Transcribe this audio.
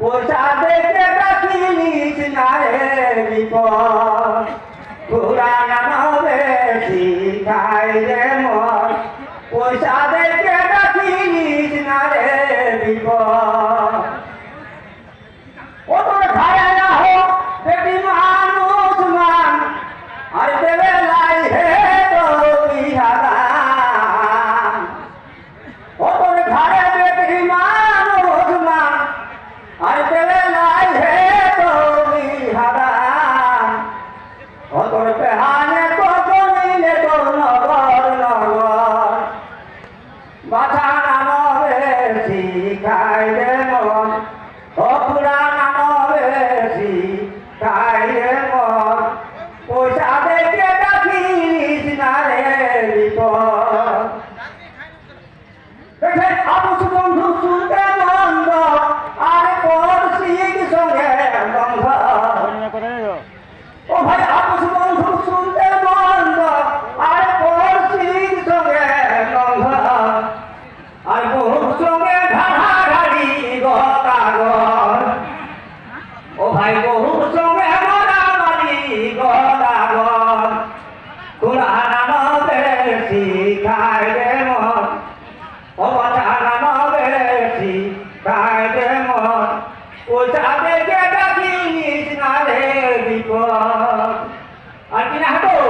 পোষা দেখে ডাকিলিস না রে বিপদ। পুরানা হবে শিখাই রে মন। পোষা শিখাইলে মন অপুরা মানবে শিখাইলে ভাই বহু সঙ্গে মরা মারি গদাগর কোরআন নবে শিখায় রে মন। অবতার নবে শিখায় রে মন। ওটা দেখে ডাকিস না রে বিপদ। আর কিনা হাটো?